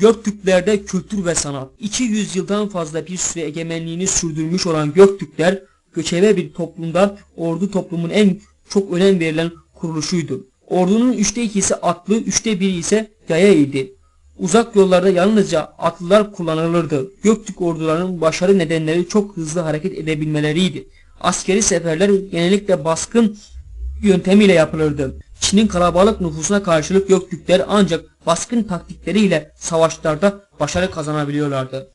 Göktürklerde kültür ve sanat. 200 yıldan fazla bir süre egemenliğini sürdürmüş olan Göktürkler göçebe bir toplumda ordu toplumun en çok önem verilen kuruluşuydu. Ordunun üçte ikisi atlı, üçte biri ise yaya idi. Uzak yollarda yalnızca atlılar kullanılırdı. Göktürk ordularının başarı nedenleri çok hızlı hareket edebilmeleriydi. Askeri seferler genellikle baskın yöntemiyle yapılırdı. Çin'in kalabalık nüfusuna karşılık Göktürkler ancak baskın taktikleriyle savaşlarda başarı kazanabiliyorlardı.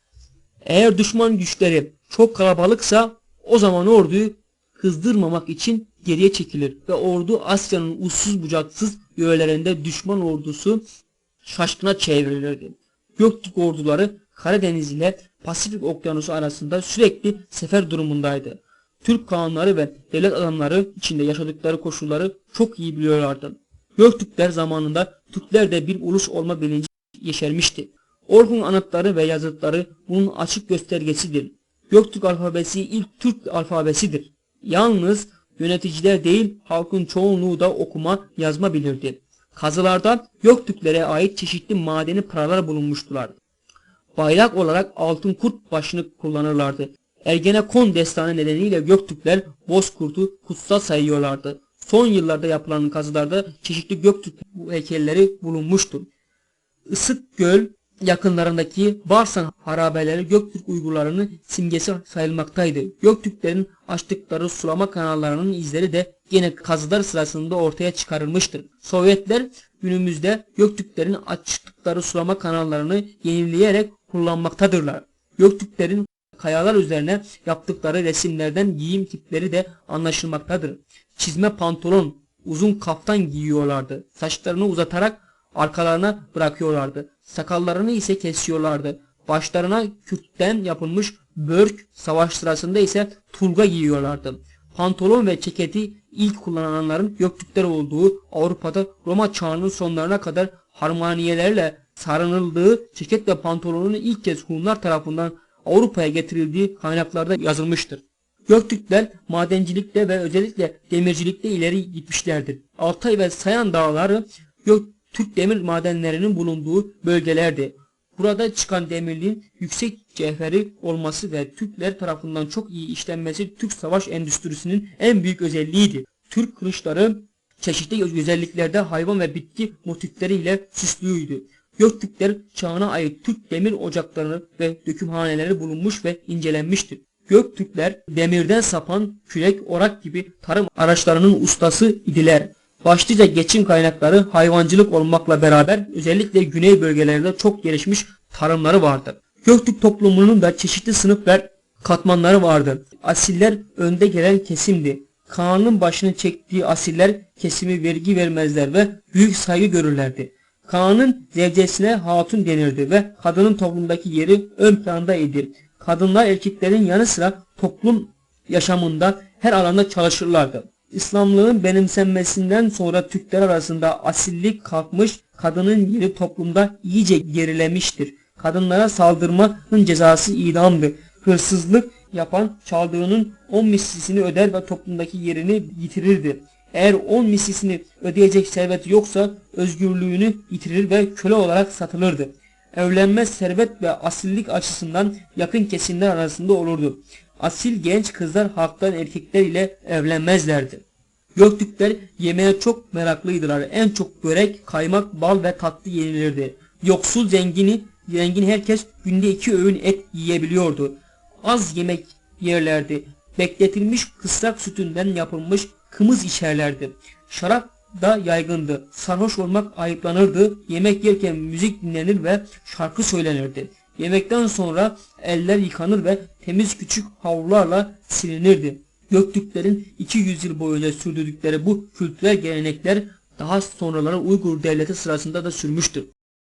Eğer düşman güçleri çok kalabalıksa o zaman orduyu kızdırmamak için geriye çekilir ve ordu Asya'nın uçsuz bucaksız yörelerinde düşman ordusu şaşkına çevrilirdi. Göktürk orduları Karadeniz ile Pasifik Okyanusu arasında sürekli sefer durumundaydı. Türk kağanları ve devlet adamları içinde yaşadıkları koşulları çok iyi biliyorlardı. Göktürkler zamanında Türkler de bir ulus olma bilinci yeşermişti. Orhun anıtları ve yazıtları bunun açık göstergesidir. Göktürk alfabesi ilk Türk alfabesidir. Yalnız yöneticiler değil halkın çoğunluğu da okuma yazma bilirdi. Kazılarda Göktürklere ait çeşitli madeni paralar bulunmuştular. Bayrak olarak altın kurt başını kullanırlardı. Ergenekon destanı nedeniyle Göktürkler Bozkurt'u kutsal sayıyorlardı. Son yıllarda yapılan kazılarda çeşitli Göktürk heykelleri bulunmuştur. Isık Göl yakınlarındaki Barsan harabeleri Göktürk Uygurlarının simgesi sayılmaktaydı. Göktürklerin açtıkları sulama kanallarının izleri de yine kazılar sırasında ortaya çıkarılmıştır. Sovyetler günümüzde Göktürklerin açtıkları sulama kanallarını yenileyerek kullanmaktadırlar. Göktürklerin kayalar üzerine yaptıkları resimlerden giyim tipleri de anlaşılmaktadır. Çizme pantolon, uzun kaftan giyiyorlardı. Saçlarını uzatarak arkalarına bırakıyorlardı. Sakallarını ise kesiyorlardı. Başlarına kürkten yapılmış börk, savaş sırasında ise turga giyiyorlardı. Pantolon ve ceketi ilk kullananların Göktürkler olduğu Avrupa'da Roma çağının sonlarına kadar harmaniyelerle sarınıldığı ceket ve pantolonun ilk kez Hunlar tarafından Avrupa'ya getirildiği kaynaklarda yazılmıştır. Göktürkler madencilikte ve özellikle demircilikte ileri gitmişlerdir. Altay ve Sayan dağları Göktürk demir madenlerinin bulunduğu bölgelerdi. Burada çıkan demirliğin yüksek cevheri olması ve Türkler tarafından çok iyi işlenmesi Türk savaş endüstrisinin en büyük özelliğiydi. Türk kılıçları çeşitli güzelliklerde hayvan ve bitki motifleriyle süslüydü. Göktürkler çağına ait Türk demir ocakları ve dökümhaneleri bulunmuş ve incelenmiştir. Göktürkler demirden sapan kürek, orak gibi tarım araçlarının ustası idiler. Başlıca geçim kaynakları hayvancılık olmakla beraber özellikle güney bölgelerinde çok gelişmiş tarımları vardır. Göktürk toplumunun da çeşitli sınıf ve katmanları vardır. Asiller önde gelen kesimdi. Kaan'ın başını çektiği asiller kesimi vergi vermezler ve büyük saygı görürlerdi. Kaan'ın zevcesine hatun denirdi ve kadının toplumdaki yeri ön planda idi. Kadınlar erkeklerin yanı sıra toplum yaşamında her alanda çalışırlardı. İslamlığın benimsenmesinden sonra Türkler arasında asillik kalkmış, kadının yeri toplumda iyice gerilemiştir. Kadınlara saldırmanın cezası idamdı. Hırsızlık yapan çaldığının 10 mislisini öder ve toplumdaki yerini yitirirdi. Eğer 10 mislisini ödeyecek serveti yoksa özgürlüğünü yitirir ve köle olarak satılırdı. Evlenme servet ve asillik açısından yakın kesimler arasında olurdu. Asil genç kızlar halktan erkekler ile evlenmezlerdi. Göktürkler yemeğe çok meraklıydılar. En çok börek, kaymak, bal ve tatlı yenilirdi. Yoksul zengini, zengin herkes günde iki öğün et yiyebiliyordu. Az yemek yerlerdi. Bekletilmiş kısrak sütünden yapılmış kımız içerlerdi. Şarap da yaygındı. Sarhoş olmak ayıplanırdı. Yemek yerken müzik dinlenir ve şarkı söylenirdi. Yemekten sonra eller yıkanır ve temiz küçük havlularla silinirdi. Göktürklerin 200 yıl boyunca sürdürdükleri bu kültürel gelenekler daha sonraları Uygur devleti sırasında da sürmüştür.